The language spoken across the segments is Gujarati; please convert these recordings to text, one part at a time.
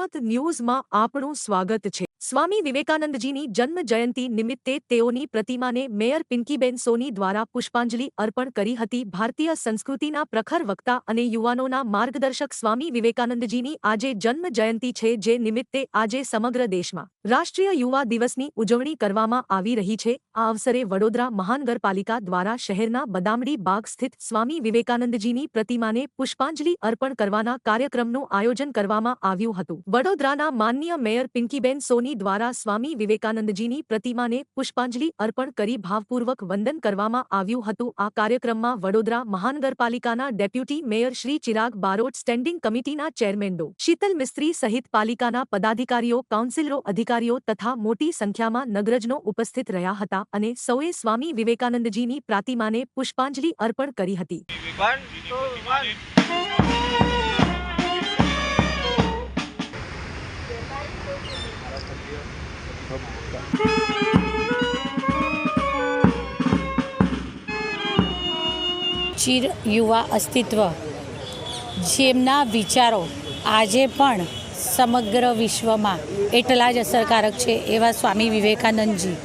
જનમત ન્યૂઝમાં આપણું સ્વાગત છે. સ્વામી વિવેકાનંદજીની જન્મ જયંતિ નિમિત્તે તેઓની પ્રતિમાને મેયર પિંકીબેન સોની દ્વારા પુષ્પાંજલિ અર્પણ કરી હતી. ભારતીય સંસ્કૃતિના પ્રખર વક્તા અને યુવાનોના માર્ગદર્શક સ્વામી વિવેકાનંદજીની આજે જન્મ જયંતિ છે, જે નિમિત્તે આજે સમગ્ર દેશમાં રાષ્ટ્રીય યુવા દિવસની ઉજવણી કરવામાં આવી રહી છે. આ અવસરે વડોદરા મહાનગરપાલિકા દ્વારા શહેરના બદામડી બાગ સ્થિત સ્વામી વિવેકાનંદજીની પ્રતિમાને પુષ્પાંજલિ અર્પણ કરવાના કાર્યક્રમનું આયોજન કરવામાં આવ્યું હતું. વડોદરાના માનનીય મેયર પિંકીબેન સોની દ્વારા સ્વામી વિવેકાનંદજીની પ્રતિમાને પુષ્પાંજલિ અર્પણ કરી ભાવપૂર્વક વંદન કરવામાં આવ્યું હતું. આ કાર્યક્રમમાં વડોદરા મહાનગરપાલિકાના deputy mayor Shri Chirag Barot, standing કમિટીના ચેરમેન ડો. શીતલ મિસ્ત્રી સહિત પાલિકાના પદાધિકારીઓ, કાઉન્સિલરો, અધિકારીઓ તથા મોટી સંખ્યામાં નગરજનો ઉપસ્થિત રહ્યા હતા અને સૌએ સ્વામી વિવેકાનંદજીની પ્રતિમાને પુષ્પાંજલિ અર્પણ કરી હતી. ચિર યુવા અસ્તિત્વ, જેમના વિચારો આજે પણ સમગ્ર વિશ્વમાં એટલા જ અસરકારક છે એવા સ્વામી વિવેકાનંદજી.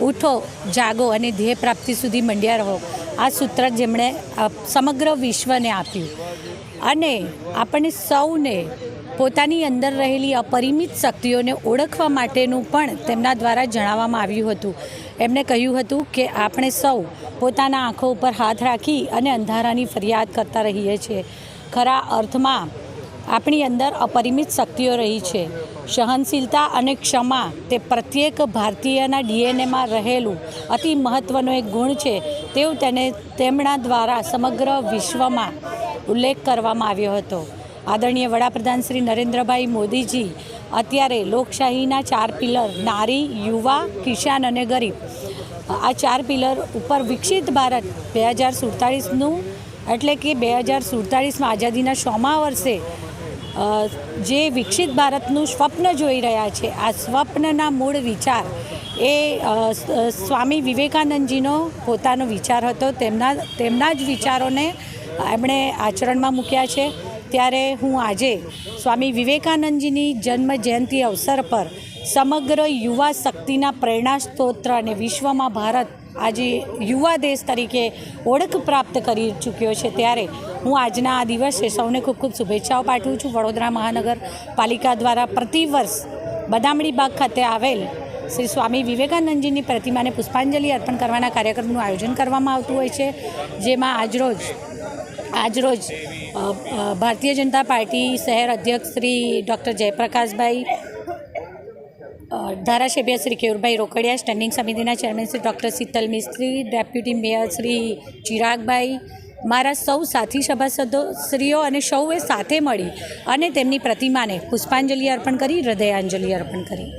ઉઠો, જાગો અને ધ્યેય પ્રાપ્તિ સુધી મંડ્યા રહો. આ સૂત્ર જેમણે સમગ્ર વિશ્વને આપ્યું. અને આપણને સૌને પોતાની અંદર રહેલી અપરિમિત શક્તિઓને ઓળખવા માટેનું પણ તેમના દ્વારા જણાવવામાં આવ્યું હતું. એમણે કહ્યું હતું કે આપણે સૌ પોતાના આંખો ઉપર હાથ રાખી અને અંધારાની ફરિયાદ કરતા રહીએ છીએ. ખરા અર્થમાં આપણી અંદર અપરિમિત શક્તિઓ રહી છે. સહનશીલતા અને ક્ષમા તે પ્રત્યેક ભારતીયના ડીએનએમાં રહેલું અતિ મહત્ત્વનો એક ગુણ છે. તેવું તેને તેમના દ્વારા સમગ્ર વિશ્વમાં ઉલ્લેખ કરવામાં આવ્યો હતો. આદરણીય વડાપ્રધાન શ્રી નરેન્દ્રભાઈ મોદીજી, અત્યારે લોકશાહીના ચાર પિલર નારી, યુવા, કિસાન અને ગરીબ. આ ચાર પિલર ઉપર વિકસિત ભારત બે હજાર સુડતાળીસનું, એટલે કે બે હજાર સુડતાળીસમાં આઝાદીના સોમા વર્ષે જે વિકસિત ભારતનું સ્વપ્ન જોઈ રહ્યા છે, આ સ્વપ્નના મૂળ વિચાર એ સ્વામી વિવેકાનંદજીનો પોતાનો વિચાર હતો. તેમના તેમના જ વિચારોને એમણે આચરણમાં મૂક્યા છે. ત્યારે હું આજે સ્વામી વિવેકાનંદજીની જન્મ જયંતિ અવસર પર સમગ્ર યુવા શક્તિના પ્રેરણા સ્ત્રોત્ર અને વિશ્વમાં ભારત આજે યુવા દેશ તરીકે ઓળખ પ્રાપ્ત કરી ચૂક્યો છે ત્યારે હું આજના આ દિવસે સૌને ખૂબ ખૂબ શુભેચ્છાઓ પાઠવું છું. વડોદરા મહાનગરપાલિકા દ્વારા પ્રતિવર્ષ બદામડી બાગ ખાતે આવેલ શ્રી સ્વામી વિવેકાનંદજીની પ્રતિમાને પુષ્પાંજલિ અર્પણ કરવાના કાર્યક્રમનું આયોજન કરવામાં આવતું હોય છે, જેમાં આજરોજ આજરોજ ભારતીય જનતા પાર્ટી શહેર અધ્યક્ષ શ્રી ડૉક્ટર જયપ્રકાશભાઈ ધારાસભ્ય શ્રી કેયુરભાઈ રોકડિયા, સ્ટેન્ડિંગ સમિતિના chairman Shri doctor Sheetal Mistry, deputy mayor Shri Chiragbhai, મારા સૌ સાથી સભાસદો શ્રીઓ અને સૌએ સાથે મળી અને તેમની પ્રતિમાને પુષ્પાંજલિ અર્પણ કરી, હૃદયાંજલિ અર્પણ કરી.